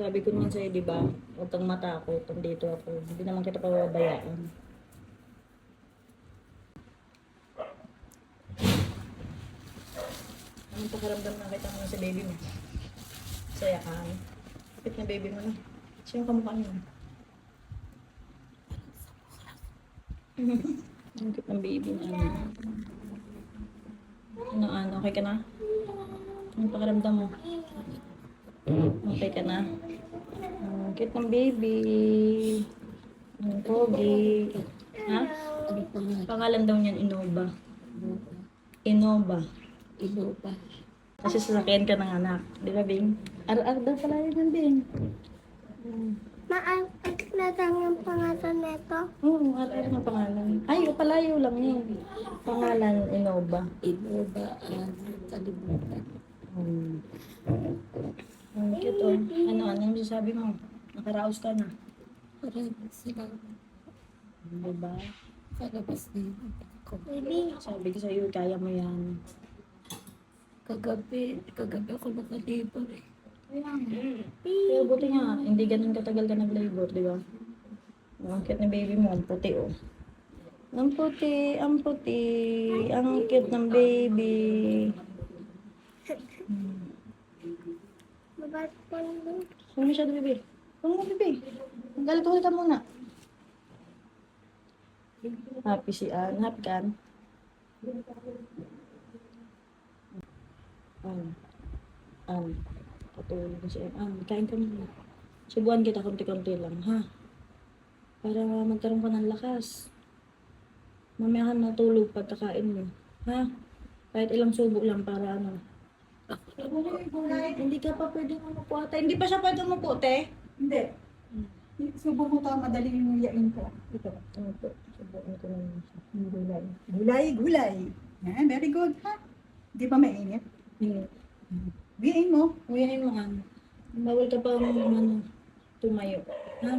Sabi ko naman sa'yo, di ba? Huwag kang matakot. Dito ako. Hindi naman kita pababayaan. Anong pakiramdam na kita mo sa baby mo? Saya ka. Kapit na baby mo na. Siya yung kamukha niyo. Ang cute ng baby mo. Ano, ano, okay ka na? Anong pakiramdam mo? Okay ka na? Cute ng baby. Ang pogi. Ha? Pangalan daw niyan, Innova. Innova. Ilupa. Kasi sasakyan ka ng anak. Di ba, Bing? Ar-ar daw pala yun yan, Bing. Maan, na lang ang pangalan nito. Oo, ar-ar na pangalan. Ay, o palayo lang yun. Pangalan, Innova. Ilupa ang kalimutan. Hmm. Ang cute, oh. Ano, ano yung sasabi mo? Nakaraos ka na. Maraming salamat. Di ba? Kalabas na yun ako. Baby, Sabi ko sa'yo, kaya mo yan. Kagabi, kagabi ako nakalibor eh. Pero buti nga, hindi ganun katagal ka nag-labor, di ba? Ang cute ng baby mo, ang puti, oh. Ang puti, ang puti, ang cute ng baby. mabait po lang. Huwag mo masyado, baby. Huwag mo, baby. Galit ka muna. Happy si Ann. Happy ka, Ann? Ann. Ann. Patulog si Ann. Ann, kain ka muna. Subuhan kita konti-konti lang, ha? Para magkaroon ka ng lakas. Mamaya ka matulog pagkakain mo. Ha? Kahit ilang subo lang para ano. Hindi ka pa pwedeng umupo ate. Hindi pa siya pwedeng umupo, te. Hindi. Subo mo to, madali yung yain ko. Ito. Ano po? Subukan ko siya. Yung gulay. Gulay, gulay. Yan, very good, ha? Di ba mainit? Hindi. Biyain mo. Uyahin mo, ano. Bawal ka pa ano, tumayo. Ha?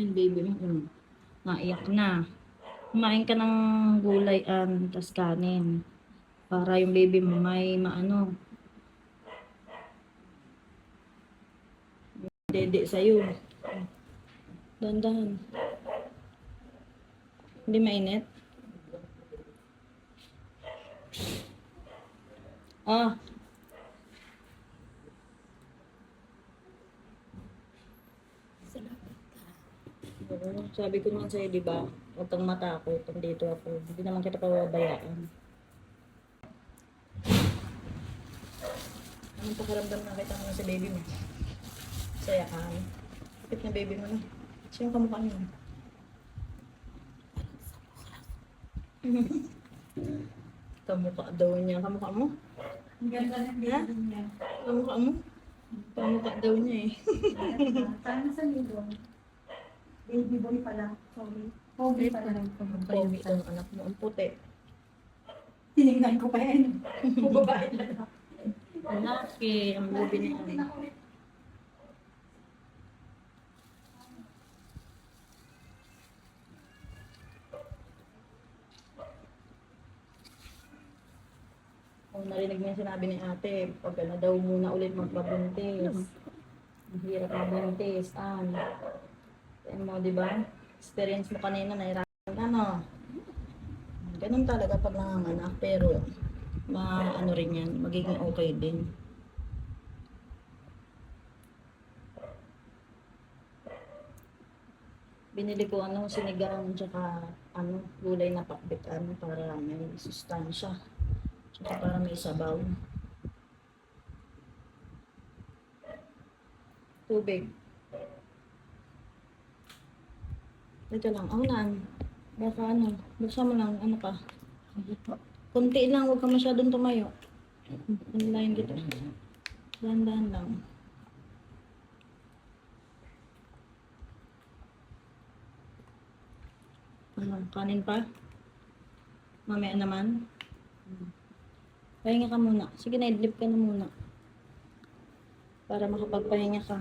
Yan, baby mo. Mm. Naiyak na. Kumain ka ng gulay and tas kanin. Para yung baby mo may maano. Dede sa'yo. Dandahan. Hindi mainit? Ah. Oo, sabi ko naman sa'yo, di ba? Huwag kang matakot. Dito ako. Hindi naman kita pababayaan. Anong pakiramdam na kita mo sa baby mo? Saya ka. Kapit na baby mo na. Siya yung kamukha niyo. kamukha daw niya. Kamukha mo? Ang ganda ng baby niya. Kamukha mo? Kamukha daw niya eh. Sana sa lilo. Baby boy pala. Sorry. Pogi pala. Pogi ang anak mo. Ang puti. Tinignan ko pa yan. Kung babae na. Ang. Ang baby niya. Kung narinig mo yung sinabi ni ate, pag na daw muna ulit magpabuntis. Ang hirap mabuntis. Ah, Yan mo, di ba? Experience mo kanina, nahirapan ka, no? Ganun talaga pag nanganganak, pero ma ano rin yan, magiging okay din. Binili ko ano, sinigang tsaka ano, gulay na pakbit ano, para may sustansya. Tsaka para may sabaw. Tubig. Ito lang, aunan. Baka ano, buksan mo lang, ano pa. Kunti lang, huwag ka masyadong tumayo. Lang dito. Dahan-dahan lang. Ano, kanin pa? Mamaya naman. Pahinga ka muna. Sige na, idlip ka na muna. Para makapagpahinga ka.